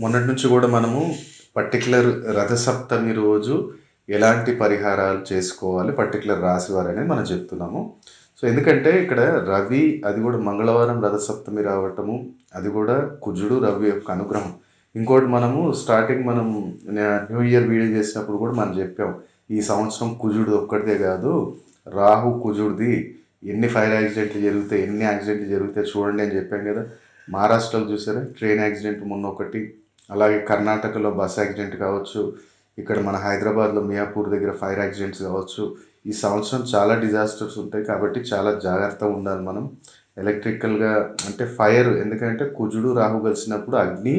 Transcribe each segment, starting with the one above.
మొన్నటి నుంచి కూడా మనము పర్టికులర్ రథసప్తమి రోజు ఎలాంటి పరిహారాలు చేసుకోవాలి పర్టికులర్ రాశి వారు అనేది మనం చెప్తున్నాము. సో ఎందుకంటే ఇక్కడ రవి అది కూడా మంగళవారం రథసప్తమి రావటము అది కూడా కుజుడు రవి యొక్క అనుగ్రహం. ఇంకోటి మనము స్టార్టింగ్ మనం న్యూ ఇయర్ వీడియో చేసినప్పుడు కూడా మనం చెప్పాం ఈ సంవత్సరం కుజుడు ఒక్కటిదే కాదు రాహు కుజుడిది ఎన్ని ఫైర్ యాక్సిడెంట్లు జరుగుతాయి ఎన్ని యాక్సిడెంట్లు జరుగుతాయి చూడండి అని చెప్పాం కదా. మహారాష్ట్రలో చూసారా? ట్రైన్ యాక్సిడెంట్ మొన్న ఒకటి అలాగే కర్ణాటకలో బస్ యాక్సిడెంట్ కావచ్చు ఇక్కడ మన హైదరాబాద్లో మియాపూర్ దగ్గర ఫైర్ యాక్సిడెంట్స్ కావచ్చు ఈ సంవత్సరం చాలా డిజాస్టర్స్ ఉంటాయి కాబట్టి చాలా జాగ్రత్తగా ఉండాలి మనం. ఎలక్ట్రికల్గా అంటే ఫైర్ ఎందుకంటే కుజుడు రాహు కలిసినప్పుడు అగ్ని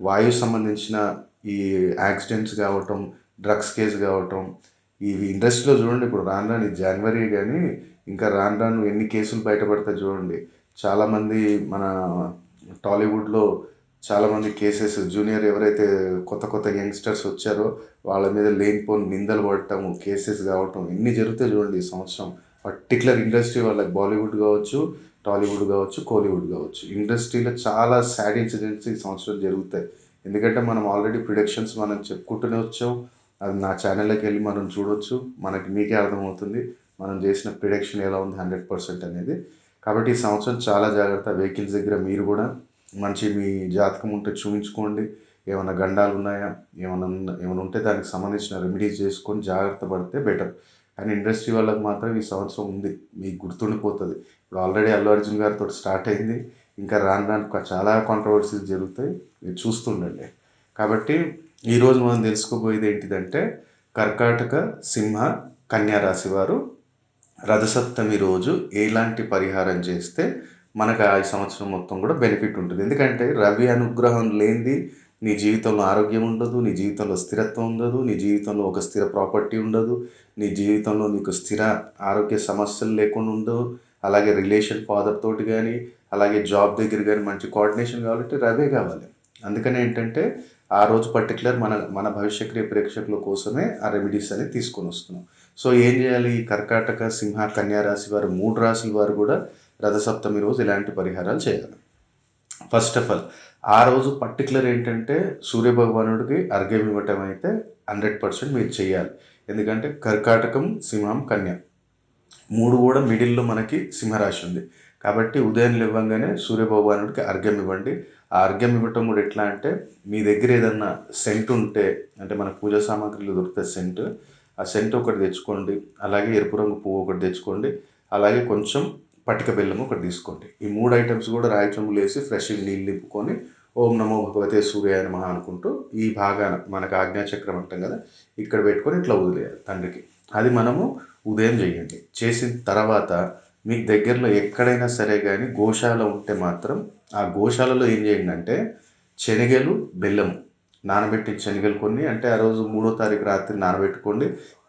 వాయు సంబంధించిన ఈ యాక్సిడెంట్స్ కావటం డ్రగ్స్ కేసు కావటం ఇవి ఇండస్ట్రీలో చూడండి ఇప్పుడు రాను రాను జనవరి కానీ ఇంకా రాను రాను ఎన్ని కేసులు బయటపడతాయి చూడండి. చాలామంది మన టాలీవుడ్లో చాలామంది కేసెస్ జూనియర్ ఎవరైతే కొత్త కొత్త యంగ్స్టర్స్ వచ్చారో వాళ్ళ మీద లేనిపోని నిందలు పడటం కేసెస్ కావటం ఎన్ని జరుగుతాయి చూడండి ఈ సంవత్సరం. పర్టికులర్ ఇండస్ట్రీ వాళ్ళకి బాలీవుడ్ కావచ్చు టాలీవుడ్ కావచ్చు కోలీవుడ్ కావచ్చు. ఇండస్ట్రీలో చాలా సాడ్ ఇన్సిడెంట్స్ ఈ సంవత్సరం జరుగుతాయి. ఎందుకంటే మనం ఆల్రెడీ ప్రిడిక్షన్స్ మనం చెప్పుకుంటూనే వచ్చాం. అది నా ఛానల్లోకి వెళ్ళి మనం చూడొచ్చు. మనకి మీకే అర్థమవుతుంది. మనం చేసిన ప్రిడిక్షన్ ఎలా ఉంది హండ్రెడ్ పర్సెంట్ అనేది. కాబట్టి ఈ సంవత్సరం చాలా జాగ్రత్త. వెహికల్స్ దగ్గర మీరు కూడా మంచి మీ జాతకం ఉంటే చూపించుకోండి. ఏమైనా గండాలు ఉన్నాయా? ఏమైనా ఏమైనా ఉంటే దానికి సంబంధించిన రెమెడీస్ చేసుకొని జాగ్రత్త పడితే బెటర్ కానీ ఇండస్ట్రీ వాళ్ళకి మాత్రం ఈ సంవత్సరం ఉంది. మీకు గుర్తుండిపోతుంది. ఇప్పుడు ఆల్రెడీ అల్లు అర్జున్ గారితో స్టార్ట్ అయింది. ఇంకా రాను రాను చాలా కాంట్రవర్సీస్ జరుగుతాయి. మీరు చూస్తుండండి. కాబట్టి ఈరోజు మనం తెలుసుకోబోయేది ఏంటిదంటే కర్కాటక సింహ కన్యా రాశి వారు రథసప్తమి రోజు ఎలాంటి పరిహారం చేస్తే మనకు ఆ సంవత్సరం మొత్తం కూడా బెనిఫిట్ ఉంటుంది. ఎందుకంటే రవి అనుగ్రహం లేనిది నీ జీవితంలో ఆరోగ్యం ఉండదు నీ జీవితంలో స్థిరత్వం ఉండదు నీ జీవితంలో ఒక స్థిర ప్రాపర్టీ ఉండదు నీ జీవితంలో నీకు స్థిర ఆరోగ్య సమస్యలు లేకుండా ఉండవు. అలాగే రిలేషన్ ఫాదర్ తోటి కానీ అలాగే జాబ్ దగ్గర కానీ మంచి కోఆర్డినేషన్ కావాలంటే రవే కావాలి. అందుకనే ఏంటంటే ఆ రోజు పర్టికులర్ మన మన భవిష్యక్రియ ప్రేక్షకుల కోసమే ఆ రెమెడీస్ అనేది తీసుకొని వస్తున్నాం. సో ఏం చేయాలి? ఈ కర్కాటక సింహ కన్యా రాశి వారు మూడు రాశుల వారు కూడా రథసప్తమి రోజు ఇలాంటి పరిహారాలు చేయాలి. ఫస్ట్ ఆఫ్ ఆల్ ఆ రోజు పర్టికులర్ ఏంటంటే సూర్యభగవానుడికి అర్ఘ్యం ఇవ్వటం అయితే హండ్రెడ్ పర్సెంట్ మీరు చేయాలి. ఎందుకంటే కర్కాటకం సింహం కన్య. మూడు కూడా మిడిల్లో మనకి సింహరాశి ఉంది. కాబట్టి ఉదయం లేవగానే సూర్యభగవానుడికి అర్ఘ్యం ఇవ్వండి. ఆ అర్ఘ్యం ఇవ్వటం కూడా ఎట్లా అంటే మీ దగ్గర ఏదన్నా సెంట్ ఉంటే అంటే మన పూజా సామాగ్రిలో దొరికితే సెంట్ ఆ సెంట్ ఒకటి తెచ్చుకోండి. అలాగే ఎరుపు రంగు పువ్వు ఒకటి తెచ్చుకోండి. అలాగే కొంచెం పటిక బెల్లం ఒకటి తీసుకోండి. ఈ మూడు ఐటమ్స్ కూడా రాయి చెంబులు వేసి ఫ్రెష్ నీళ్ళు నింపుకొని ఓం నమో భగవతే సూర్య నమ అనుకుంటూ ఈ భాగాన మనకు ఆజ్ఞాచక్రం అంటాం కదా ఇక్కడ పెట్టుకొని ఇట్లా వదిలేయాలి తండ్రికి. అది మనము ఉదయం చేయండి. చేసిన తర్వాత మీకు దగ్గరలో ఎక్కడైనా సరే కానీ గోశాల ఉంటే మాత్రం ఆ గోశాలలో ఏం చేయండి అంటే శనగలు బెల్లం నానబెట్టిన శనగలు కొన్ని అంటే ఆ రోజు మూడో తారీఖు రాత్రి నానబెట్టుకోండి.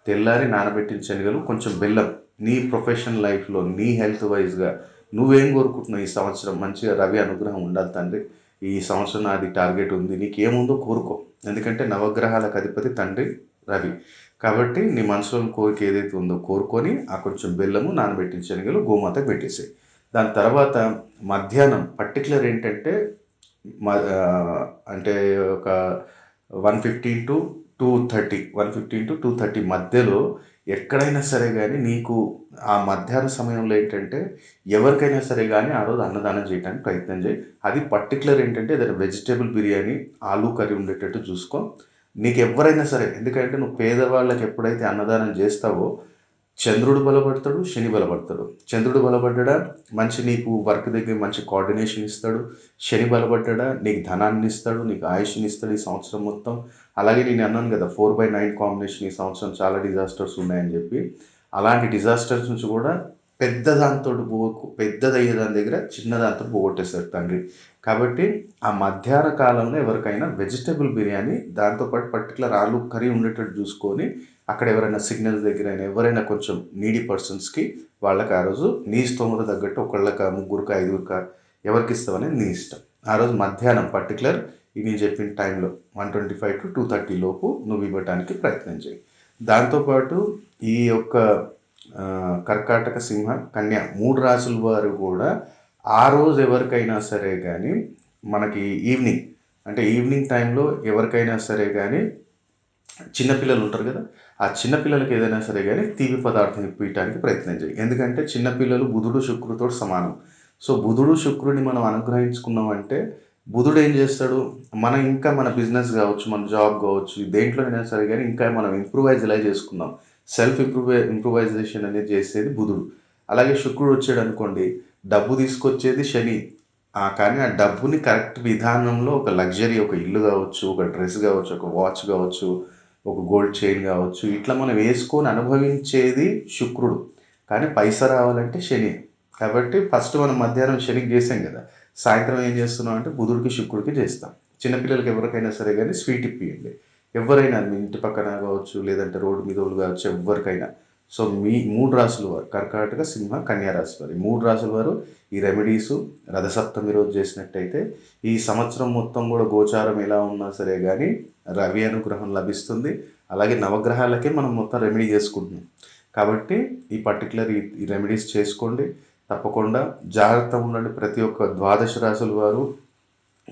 తెల్లారి నానబెట్టిన శనగలు కొంచెం బెల్లం నీ ప్రొఫెషనల్ లైఫ్లో నీ హెల్త్ వైజ్గా నువ్వేం కోరుకుంటున్నావు ఈ సంవత్సరం? మంచిగా రవి అనుగ్రహం ఉండాలి తండ్రి. ఈ సంవత్సరం నాది టార్గెట్ ఉంది. నీకేముందో కోరుకో. ఎందుకంటే నవగ్రహాలకు అధిపతి తండ్రి రవి. కాబట్టి నీ మనసులో కోరిక ఏదైతే ఉందో కోరుకొని ఆ కొంచెం బెల్లము నానబెట్టిన శనగలు గోమాతకు పెట్టేసాయి. దాని తర్వాత మధ్యాహ్నం పర్టికులర్ ఏంటంటే అంటే ఒక one fifteen to two thirty one fifteen to two thirty మధ్యలో ఎక్కడైనా సరే కానీ నీకు ఆ మధ్యాహ్న సమయంలో ఏంటంటే ఎవరికైనా సరే కానీ ఆ రోజు అన్నదానం చేయడానికి ప్రయత్నం చేయి. అది పర్టికులర్ ఏంటంటే ఏదైనా వెజిటేబుల్ బిర్యానీ ఆలూ కర్రీ ఉండేటట్టు చూసుకో. నీకు ఎవరైనా సరే ఎందుకంటే నువ్వు పేదవాళ్ళకి ఎప్పుడైతే అన్నదానం చేస్తావో చంద్రుడు బలపడతాడు శని బలపడతాడు. చంద్రుడు బలపడ్డా మంచి నీకు వర్క్ దగ్గర మంచి కోఆర్డినేషన్ ఇస్తాడు. శని బలపడ్డా నీకు ధనాన్ని ఇస్తాడు నీకు ఆయుష్ని ఇస్తాడు ఈ సంవత్సరం మొత్తం. అలాగే నేను అన్నాను కదా ఫోర్ బై నైన్ కాంబినేషన్ ఈ సంవత్సరం చాలా డిజాస్టర్స్ ఉన్నాయని చెప్పి. అలాంటి డిజాస్టర్స్ నుంచి కూడా పెద్ద దాంతో పోకు పెద్దదయ్యే దాని దగ్గర చిన్న దాంతో పోగొట్టేస్తారు తండ్రి. కాబట్టి ఆ మధ్యాహ్న కాలంలో ఎవరికైనా వెజిటేబుల్ బిర్యానీ దాంతోపాటు పర్టికులర్ ఆలు కర్రీ ఉండేటట్టు చూసుకొని అక్కడ ఎవరైనా సిగ్నల్స్ దగ్గర అయినా ఎవరైనా కొంచెం నీడీ పర్సన్స్కి వాళ్ళకి ఆ రోజు నీ స్తోమత తగ్గట్టు ఒకళ్ళక ముగ్గురుక ఐదుగురుక ఎవరికి ఇస్తామనేది నీ ఇష్టం. ఆ రోజు మధ్యాహ్నం పర్టికులర్ ఇది నేను చెప్పిన టైంలో one twenty five to two thirty లోపు నువ్వు ఇవ్వటానికి ప్రయత్నం చేయి. దాంతోపాటు ఈ యొక్క కర్కాటక సింహ కన్య మూడు రాసుల వారు కూడా ఆ రోజు ఎవరికైనా సరే కానీ మనకి ఈవినింగ్ అంటే ఈవినింగ్ టైంలో ఎవరికైనా సరే కానీ చిన్నపిల్లలు ఉంటారు కదా ఆ చిన్నపిల్లలకి ఏదైనా సరే కానీ తీపి పదార్థం ఇప్పించడానికి ప్రయత్నం చేయి. ఎందుకంటే చిన్నపిల్లలు బుధుడు శుక్రుడితో సమానం. సో బుధుడు శుక్రుడిని మనం అనుగ్రహించుకున్నామంటే బుధుడు ఏం చేస్తాడు? మనం ఇంకా మన బిజినెస్ కావచ్చు మన జాబ్ కావచ్చు దేంట్లోనైనా సరే కానీ ఇంకా మనం ఇంప్రూవైజ్ ఎలా చేసుకుందాం. సెల్ఫ్ ఇంప్రూవై ఇంప్రూవైజేషన్ అనేది చేసేది బుధుడు. అలాగే శుక్రుడు వచ్చాడు అనుకోండి డబ్బు తీసుకొచ్చేది శని. కానీ ఆ డబ్బుని కరెక్ట్ విధానంలో ఒక లగ్జరీ ఒక ఇల్లు కావచ్చు ఒక డ్రెస్ కావచ్చు ఒక వాచ్ కావచ్చు ఒక గోల్డ్ చైన్ కావచ్చు. ఇట్లా మనం వేసుకొని అనుభవించేది శుక్రుడు. కానీ పైసా రావాలంటే శని. కాబట్టి ఫస్ట్ మనం మధ్యాహ్నం శనికి చేసాం కదా. సాయంత్రం ఏం చేస్తున్నాం అంటే బుధుడికి శుక్రుడికి చేస్తాం. చిన్నపిల్లలకి ఎవరికైనా సరే కానీ స్వీట్ ఇప్పియండి. ఎవరైనా మీ ఇంటి పక్కన కావచ్చు లేదంటే రోడ్డు మీద కావచ్చు ఎవరికైనా. సో మీ మూడు రాసుల వారు కర్కాటక సింహ కన్యా రాశి వారు. ఈ మూడు రాసుల వారు ఈ రెమెడీసు రథసప్తమి రోజు చేసినట్టయితే ఈ సంవత్సరం మొత్తం కూడా గోచారం ఎలా ఉన్నా సరే కానీ రవి అనుగ్రహం లభిస్తుంది. అలాగే నవగ్రహాలకే మనం మొత్తం రెమెడీ చేసుకుంటున్నాం. కాబట్టి ఈ పర్టికులర్ ఈ రెమెడీస్ చేసుకోండి. తప్పకుండా జాగ్రత్తగా ఉండండి. ప్రతి ఒక్క ద్వాదశ రాశుల వారు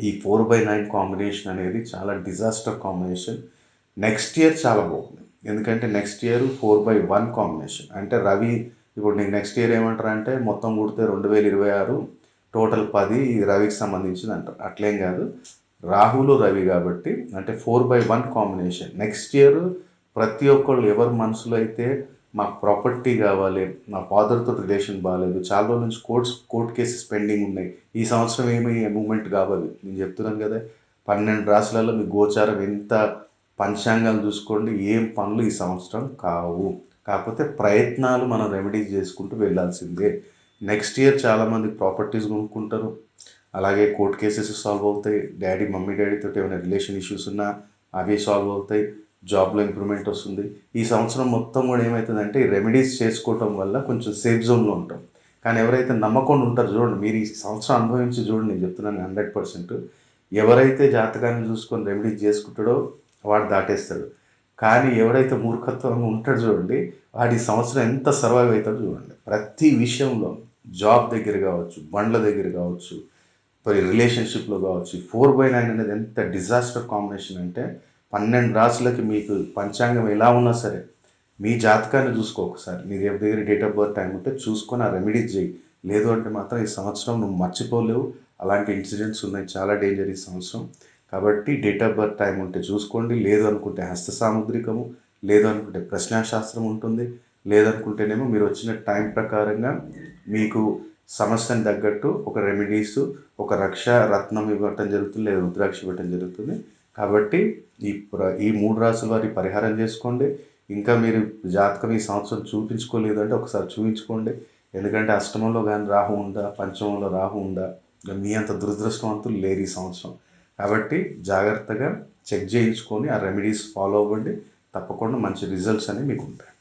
ఈ ఫోర్ బై నైన్ కాంబినేషన్ అనేది చాలా డిజాస్టర్ కాంబినేషన్. నెక్స్ట్ ఇయర్ చాలా బాగుంది. ఎందుకంటే next year four by one combination అంటే రవి ఇప్పుడు నీకు నెక్స్ట్ ఇయర్ ఏమంటారు అంటే మొత్తం కుడితే రెండు వేల ఇరవై ఆరు టోటల్ పది ఇది రవికి సంబంధించింది అంటారు. అట్లేం కాదు. రాహులు రవి కాబట్టి అంటే four by one combination next year ప్రతి ఒక్కళ్ళు ఎవరి మనసులో అయితే మాకు ప్రాపర్టీ కావాలి మా ఫాదర్తో రిలేషన్ బాగాలేదు చాలా రోజుల నుంచి కోర్ట్స్ కోర్ట్ కేసెస్ పెండింగ్ ఉన్నాయి. ఈ సంవత్సరం ఏమీ మూమెంట్ కావాలి. నేను చెప్తున్నాను కదా పన్నెండు రాష్ట్రాల్లో మీ గోచారం ఎంత పంచాంగాలు చూసుకోండి. ఏం పనులు ఈ సంవత్సరం కావు. కాకపోతే ప్రయత్నాలు మనం రెమెడీస్ చేసుకుంటూ వెళ్ళాల్సిందే. నెక్స్ట్ ఇయర్ చాలామంది ప్రాపర్టీస్ కొనుక్కుంటారు. అలాగే కోర్ట్ కేసెస్ సాల్వ్ అవుతాయి. డాడీ మమ్మీ డాడీతో ఏమైనా రిలేషన్ ఇష్యూస్ ఉన్నా అవి సాల్వ్ అవుతాయి. జాబ్లో ఇంప్రూవ్మెంట్ వస్తుంది. ఈ సంవత్సరం మొత్తం కూడా ఏమవుతుందంటే ఈ రెమెడీస్ చేసుకోవటం వల్ల కొంచెం సేఫ్ జోన్లో ఉంటాం. కానీ ఎవరైతే నమ్మకుండా ఉంటారో చూడండి. మీరు ఈ సంవత్సరం అనుభవించి చూడండి. నేను చెప్తున్నాను హండ్రెడ్ పర్సెంట్. ఎవరైతే జాతకాన్ని చూసుకొని రెమెడీస్ చేసుకుంటాడో వాడు దాటేస్తాడు. కానీ ఎవడైతే మూర్ఖత్వంగా ఉంటాడు చూడండి వాడి సంవత్సరం ఎంత సర్వైవ్ అవుతాడు చూడండి. ప్రతి విషయంలో జాబ్ దగ్గర కావచ్చు బండ్ల దగ్గర కావచ్చు మరి రిలేషన్షిప్లో కావచ్చు ఫోర్ బై నైన్ అనేది ఎంత డిజాస్టర్ కాంబినేషన్ అంటే పన్నెండు రాసులకి మీకు పంచాంగం ఎలా ఉన్నా సరే మీ జాతకాన్ని చూసుకో ఒకసారి. మీ దగ్గర డేట్ ఆఫ్ బర్త్ టైం ఉంటే చూసుకొని ఆ రెమెడీస్ చేయి. లేదు అంటే మాత్రం ఈ సంవత్సరం నువ్వు మర్చిపోలేవు. అలాంటి ఇన్సిడెంట్స్ ఉన్నాయి. చాలా డేంజర్ ఈ సంవత్సరం. కాబట్టి డేట్ ఆఫ్ బర్త్ టైం ఉంటే చూసుకోండి. లేదు అనుకుంటే హస్త సాముద్రికము లేదు అనుకుంటే ప్రశ్నాశాస్త్రం ఉంటుంది. లేదనుకుంటేనేమో మీరు వచ్చిన టైం ప్రకారంగా మీకు సమస్యను తగ్గట్టు ఒక రెమెడీస్ ఒక రక్ష రత్నం ఇవ్వటం జరుగుతుంది లేదా రుద్రాక్ష ఇవ్వటం జరుగుతుంది. కాబట్టి ఈ ఈ మూడు రాసుల వారి పరిహారం చేసుకోండి. ఇంకా మీరు జాతకం ఈ సంవత్సరం చూపించుకోలేదు అంటే ఒకసారి చూపించుకోండి. ఎందుకంటే అష్టమంలో కానీ రాహు ఉందా పంచమంలో రాహు ఉందా? మీ అంత దురదృష్టవంతులు లేరు ఈ సంవత్సరం. కాబట్టి జాగ్రత్తగా చెక్ చేయించుకొని ఆ రెమెడీస్ ఫాలో అవ్వండి. తప్పకుండా మంచి రిజల్ట్స్ అనేవి మీకు ఉంటాయి